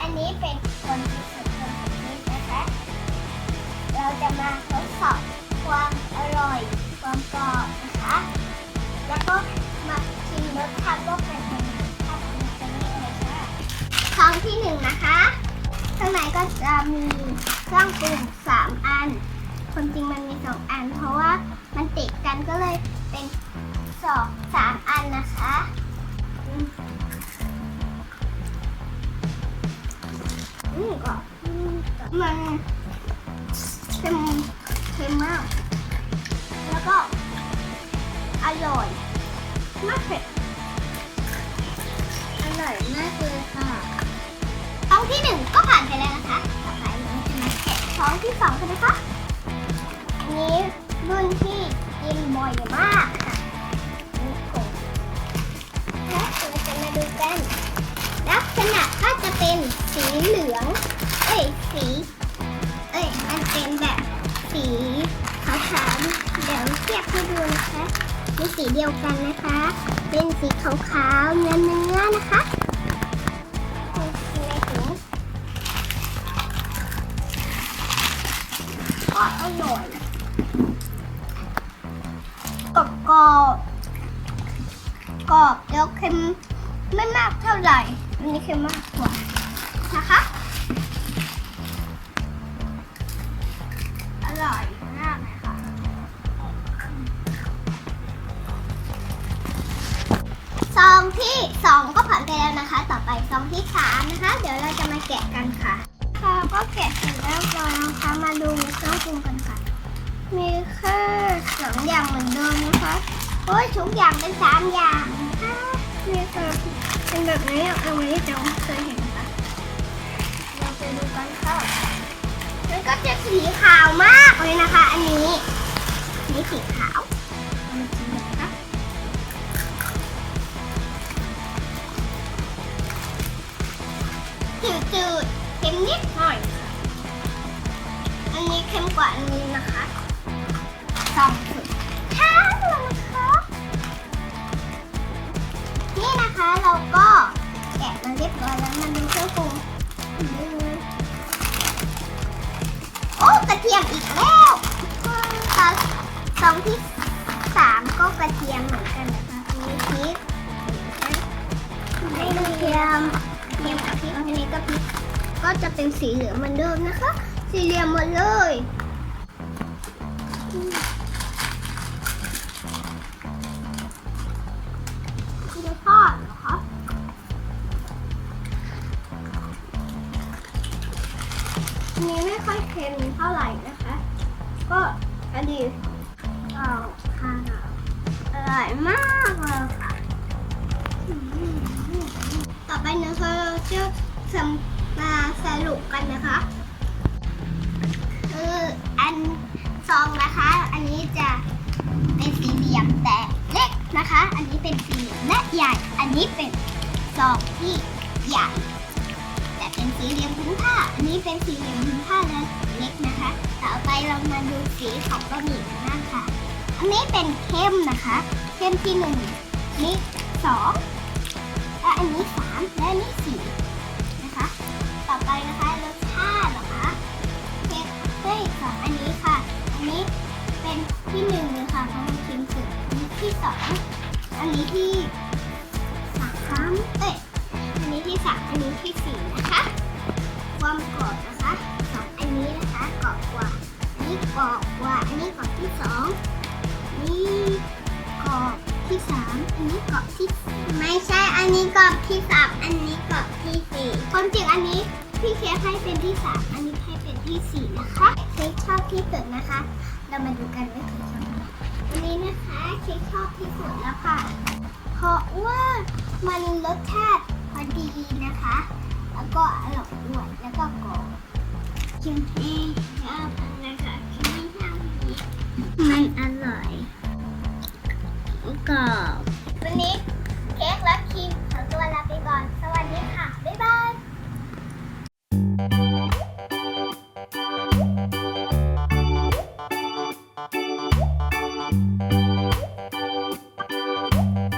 อันนี้เป็นคนที่สุดคนนี้นะคะ เราจะมาทดสอบความอร่อย ความกรอบนะคะ แล้วก็มาชิมรสชาติว่าเป็นยังไงถ้าทำเป็นยังไงคะครั้งที่หนึ่งนะคะ ข้างในก็จะมีเครื่องปรุงสามอันคนจริงมันมีสองอัน เพราะว่ามันติดกันก็เลยเป็นสองสามอันนะคะ มันเค็มเค็มมาก แล้วก็อร่อยมากเผ็ดอร่อยมากเลยค่ะท้องที่หนึ่งก็ผ่านไปแล้วนะคะต่อไปเราจะมาแกะท้องที่สองกันนะคะอันนี้รุ่นที่กินบ่อยมากค่ะนี่โกงและเราจะมาดูกัน เป็นสีเหลือง เอ้ย สี เอ้ย มันเป็นแบบสีขาวๆเดี๋ยวเทียบให้ดูนะคะมีสีเดียวกันนะคะ เป็นสีขาวๆเนื้อเนื้อนะคะในถุงก็อร่อยกรอบกรอบกรอบแล้วเค็มไม่มากเท่าไหร่ อันนี้เค็มมากกว่า นะคะ อร่อยมากเลยค่ะ ซองที่สองก็ผ่านไปแล้วนะคะ ต่อไปซองที่สามนะคะ เดี๋ยวเราจะมาแกะกันค่ะค่ะก็แกะเสร็จแล้วก่อนนะคะ มาดูเครื่องปรุงกันค่ะ มีแค่สองอย่างเหมือนเดิมนะคะโอ้ยทุกอย่างเป็นสามอย่างนะคะมีค่เป็นแบบนี้เอาไว้จะเคยเห็น ไปดูกันค่ะมันก็จะสีขาวมากเลยนะคะ อันนี้นี่สีขาวเอามาชิมกันะคะจืดๆเค็มนิดหน่อย อันนี้เค็มกว่าอันนี้นะคะสองสุดท้ายแล้วนะคะนี่นะคะเราก็ ซองที่สามก็กระเทียมเหมือนกันนะคะอันนี้พริกไม่กระเทียมกระเทียมกับพริกอันนี้ก็พริก ก็จะเป็นสีเหลืองเหมือนเดิมนะคะ สีเหลืองหมดเลยคุณจะทอดเหรอคะนี้ไม่ค่อยเค็มเท่าไหร่นะคะ ก็อดี มากเลยค่ะ ต่อไปนะคะเราจะสมาสรุปกันนะคะคืออันซองนะคะ อันนี้จะเป็นสี่เหลี่ยมแต่เล็กนะคะ อันนี้เป็นสี่เหลี่ยมและใหญ่ อันนี้เป็นซองที่ใหญ่แต่เป็นสีเหลี่ยมพื้นผ้า อันนี้เป็นสีเหลี่ยมพื้นผ้าและเล็กนะคะ ต่อไปเรามาดูสีของบะหมี่กันบ้างค่ะ อันนี้เป็นเข้มนะคะ เข้มที่หนึ่งนี่สองและอันนี้สามและอันนี้สี่นะคะ ต่อไปนะคะรสชาตินะคะเข้มเฮ้ยสองอันนี้ค่ะ อันนี้เป็นที่หนึ่งเลยค่ะเพราะมันเค็มสุดอันนี้ที่สองอันนี้ที่ ไม่ใช่อันนี้กรอบที่สามอันนี้กรอบที่สี่ความจริงอันนี้พี่เค้กให้เป็นที่สามอันนี้ให้เป็นที่สี่นะคะเค้กชอบที่สุดนะคะ เรามาดูกันว่าเค้กชอบอะไรอันนี้นะคะเค้กชอบที่สุดแล้วค่ะ เพราะว่ามันรสชาติพอดีนะคะ แล้วก็อร่อยด้วยแล้วก็กรอบชิมเองชอบนะคะชิมไม่ชอบนี้มันอ